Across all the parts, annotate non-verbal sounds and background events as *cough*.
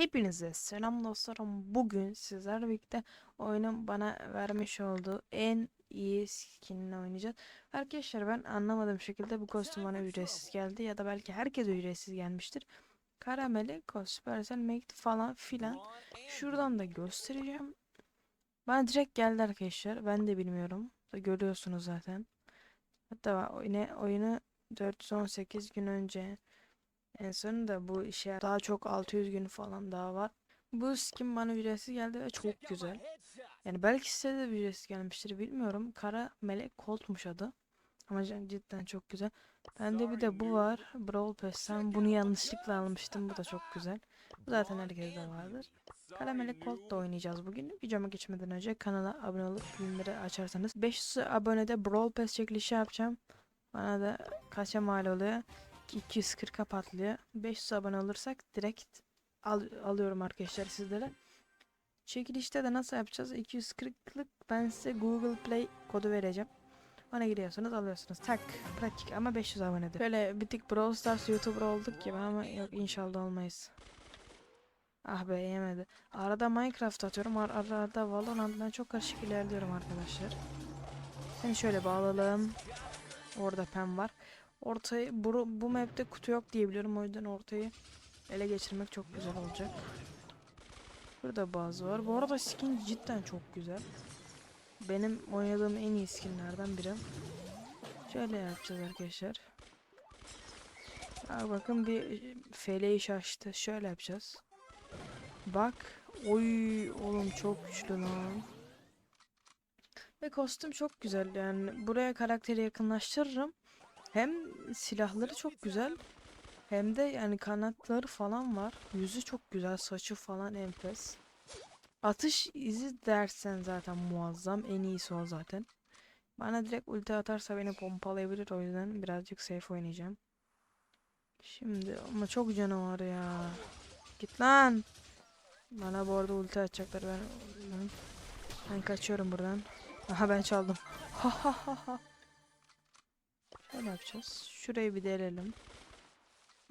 Hepinize selam dostlarım. Bugün sizlerle birlikte oyunun bana vermiş olduğu en iyi skinini oynayacağız. Arkadaşlar ben anlamadığım şekilde bu kostüm bana ücretsiz geldi ya da belki herkese ücretsiz gelmiştir. Karameli, Supercell, Make falan filan. Şuradan da göstereceğim. Bana direkt geldi arkadaşlar. Ben de bilmiyorum. Görüyorsunuz zaten. Hatta yine oyunu 418 gün önce en sonunda bu işe daha çok 600 gün falan daha var. Bu skin bana ücretsiz geldi ve çok güzel. Yani belki size de ücretsiz gelmiştir bilmiyorum. Kara Melek Colt'muş adı. Ama cidden çok güzel. Bende bir de bu var. Brawl Pass'ten. Bunu yanlışlıkla almıştım. Bu da çok güzel. Bu zaten herkeste vardır. Kara Melek Colt da oynayacağız bugün. Videoma geçmeden önce kanala abone olup bildirimleri açarsanız 500 abonede Brawl Pass çekilişi yapacağım. Bana da kaça mal oluyor? 240'a patlıyor. 500 abone olursak direkt al, alıyorum arkadaşlar sizlere. Çekilişte de nasıl yapacağız? 240'lık ben size Google Play kodu vereceğim. Ona giriyorsunuz alıyorsunuz. Tak pratik ama 500 abonede. Böyle bir tık Brawl Stars YouTuber olduk gibi ama yok inşallah olmayız. Ah be yemedi. Arada Minecraft atıyorum. Ar arada Valorant. Ben çok karışık ilerliyorum arkadaşlar. Seni şöyle bağlayalım. Orada pem var. Ortayı bu, bu map'te kutu yok diye biliyorum. O yüzden ortayı ele geçirmek çok güzel olacak. Burada bazı var. Bu arada skin cidden çok güzel. Benim oynadığım en iyi skinlerden biri. Şöyle yapacağız arkadaşlar. Aa, bakın bir feleği şaştı. Şöyle yapacağız. Bak. Oy oğlum çok güçlü lan. Ve kostüm çok güzel yani buraya karakteri yakınlaştırırım. Hem silahları çok güzel hem de yani kanatları falan var. Yüzü çok güzel, saçı falan enfes. Atış izi dersen zaten muazzam. En iyisi o zaten. Bana direkt ulti atarsa beni pompalayabilir o yüzden birazcık safe oynayacağım. Şimdi ama çok canavar ya. Git lan. Bana bu arada ulti atacaklar ben ben, kaçıyorum buradan. Aha ben çaldım. Ha ha ha ha. Şöyle yapacağız. Şurayı bir delelim.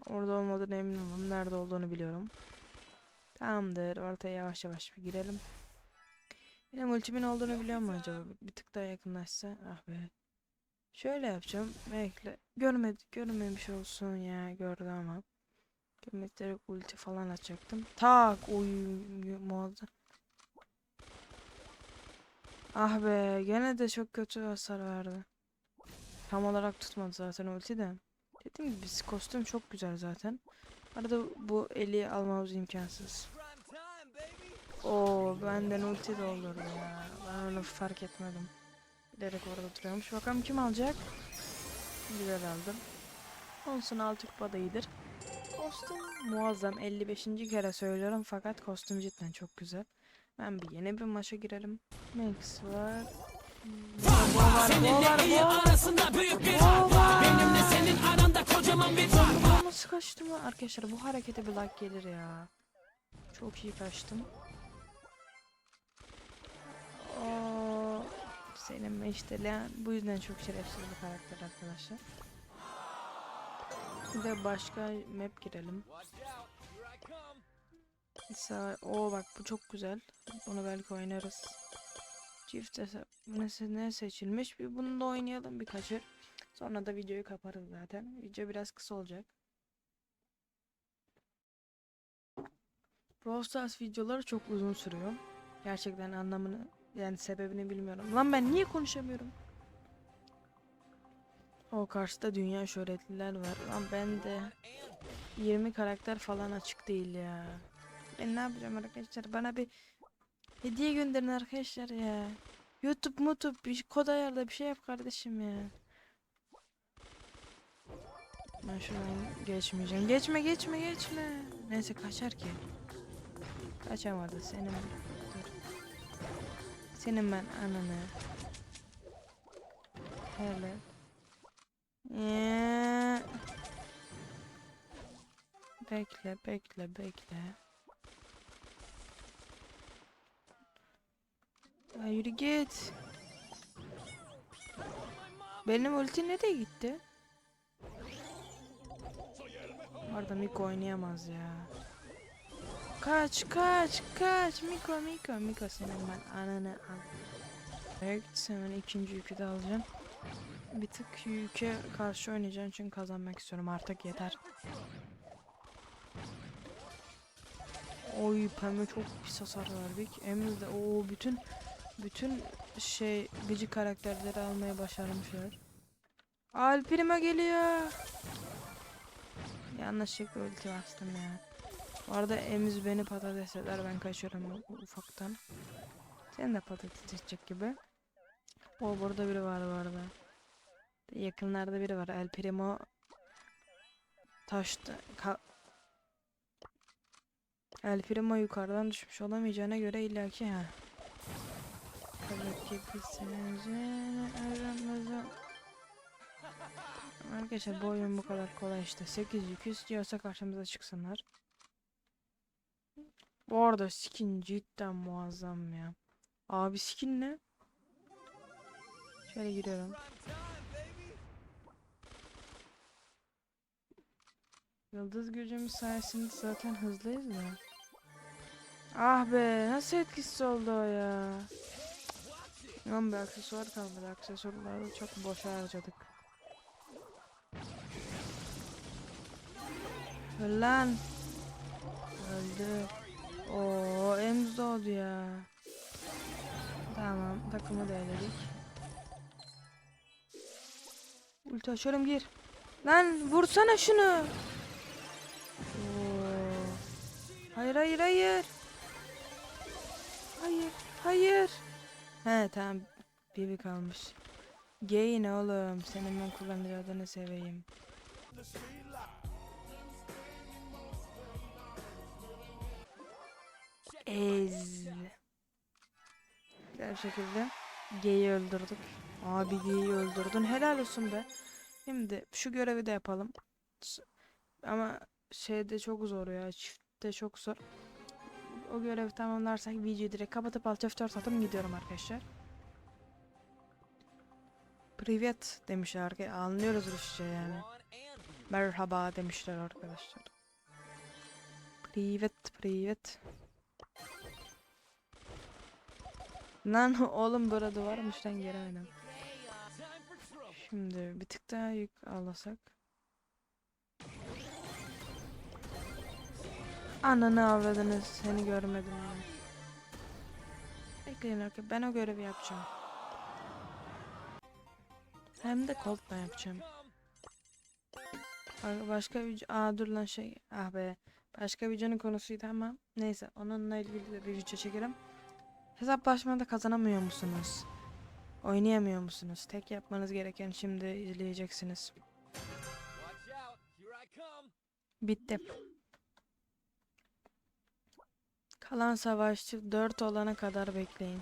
Orada olmadığını emin olmam. Nerede olduğunu biliyorum. Tamamdır. Ortaya yavaş yavaş bir girelim. Benim ultimin olduğunu biliyor mu acaba? Bir tık daha yakınlaşsa. Ah be. Şöyle yapacağım. Bekle. Görmedi, görmemiş olsun ya. Gördü ama. Görmekleri ulti falan açacaktım. Tak. Oy muazzam. Ah be. Gene de çok kötü hasar verdi. Tam olarak tutmadı zaten ulti de. Dediğim gibi biz- kostüm çok güzel zaten. Arada bu eli almamız imkansız. Oo benden ulti doldurdu ya. Ben onu fark etmedim. Bilerek orada duruyormuş. Bakalım kim alacak? Güzel aldım. Olsun altı kupa da iyidir. Kostüm muazzam. 55. kere söylüyorum fakat kostüm cidden çok güzel. Ben bir yeni bir maça girelim. Max var. Bu var, bu var, kaçtım lan? Arkadaşlar bu harekete bir gelir ya. Çok iyi kaçtım. Oo, senin işte lan bu yüzden çok şerefsiz bir karakter arkadaşlar. Bir de başka map girelim. Mesela o bak bu çok güzel. Bunu belki oynarız. Çift hesap ne, seçilmiş? Bir bunu da oynayalım birkaç el. Sonra da videoyu kaparız zaten. Video biraz kısa olacak. Brawl Stars videoları çok uzun sürüyor. Gerçekten anlamını yani sebebini bilmiyorum. Lan ben niye konuşamıyorum? O karşıda dünya şöhretliler var. Lan ben de 20 karakter falan açık değil ya. Ben ne yapacağım arkadaşlar? Bana bir hediye gönderin arkadaşlar ya. YouTube, YouTube bir kod ayarla bir şey yap kardeşim ya. Ben şuradan geçmeyeceğim. Geçme geçme geçme. Neyse kaçar ki. Kaçamadı senin. Dur. Senin ben ananı. Hele. Ee, Bekle bekle bekle. Ya yürü git. Benim ulti nereye gitti? Orada Miko oynayamaz ya. Kaç kaç kaç. Miko Miko Miko senin ben ananı al. Evet hemen ikinci yükü de alacağım. Bir tık yüke karşı oynayacağım çünkü kazanmak istiyorum artık yeter. Oy pembe çok pis hasar verdik. Emil de o bütün bütün şey gıcık karakterleri almaya başarmışlar. Alpirime geliyor. Yanlışlıkla ulti bastım ya. Bu arada Emiz beni patates eder ben kaçıyorum ufaktan. Sen de patates edecek gibi. O burada biri var bu arada. Yakınlarda biri var. El Primo taşta ka El Primo yukarıdan düşmüş olamayacağına göre illaki ha. Arkadaşlar bu oyun bu kadar kolay işte. 8 yük istiyorsa karşımıza çıksınlar. Bu arada skin cidden muazzam ya. Abi skin ne? Şöyle giriyorum. Yıldız gücümüz sayesinde zaten hızlıyız da. Ah be nasıl etkisiz oldu o ya. Lan bir aksesuar kalmadı. Aksesuarları çok boşa harcadık. Lan. Öldü. Oo, Emz doğdu ya. Tamam, takımı da eledik. Ulti açıyorum gir. Lan vursana şunu. Oo. Hayır hayır hayır. Hayır hayır. He tamam. Bibi kalmış. Gay ne oğlum? Senin ben kullanıcı adını seveyim. Ez. Güzel şekilde Gay'i öldürdük. Abi Gay'i öldürdün. Helal olsun be. Şimdi şu görevi de yapalım. Ama şeyde çok zor ya. Çiftte çok zor. O görevi tamamlarsak videoyu direkt kapatıp alt F4 atıp gidiyorum arkadaşlar. Privet demişler arkadaşlar. Anlıyoruz Rusça yani. Merhaba demişler arkadaşlar. Privet, privet. Lan *laughs* oğlum burada varmış lan gelemedim. Şimdi bir tık daha yük alasak. Ananı avradınız seni görmedim ben. Bekleyin arkadaşlar ben o görevi yapacağım. Hem de Colt'la yapacağım. Ba- Başka bir... Aa dur lan şey... Ah be. Başka videonun konusuydu ama neyse onunla ilgili de bir video çekelim. Hesaplaşmada kazanamıyor musunuz? Oynayamıyor musunuz? Tek yapmanız gereken şimdi izleyeceksiniz. Bitti. Kalan savaşçı 4 olana kadar bekleyin.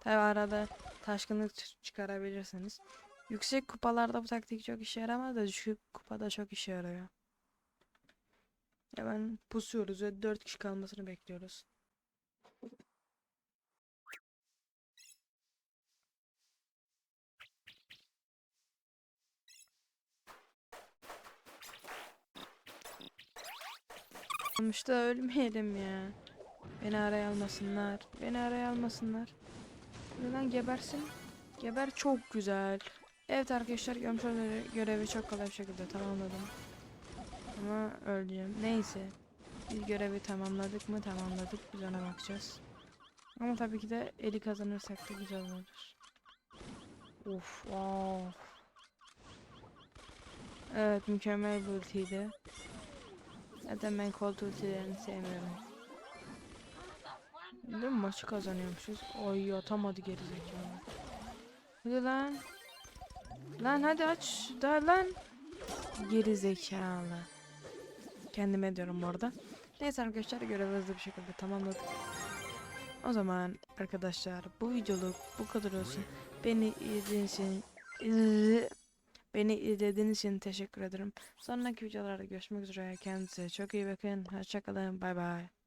Tabi arada taşkınlık çıkarabilirsiniz. Yüksek kupalarda bu taktik çok işe yaramaz da düşük kupada çok işe yarıyor. Hemen pusuyoruz ve 4 kişi kalmasını bekliyoruz. Sonuçta ölmeyelim ya. Beni araya almasınlar. Beni araya almasınlar. Neden gebersin? Geber çok güzel. Evet arkadaşlar görmüş görevi çok kolay bir şekilde tamamladım. Ama öleceğim. Neyse. Biz görevi tamamladık mı tamamladık. Biz ona bakacağız. Ama tabii ki de eli kazanırsak da güzel olur. Of of. Evet mükemmel bir ultiydi. Zaten ben Colt ultilerini sevmiyorum. Değil mi? Maçı kazanıyormuşuz. Oy atamadı geri zekalı. Hadi lan. Lan hadi aç. Daha lan. Geri zekalı. Kendime diyorum bu arada. Neyse arkadaşlar görevi hızlı bir şekilde tamamladık. O zaman arkadaşlar bu videoluk bu kadar olsun. Beni izlediğiniz için Beni izlediğiniz için teşekkür ederim. Sonraki videolarda görüşmek üzere. Kendinize çok iyi bakın. Hoşçakalın. Bay bay.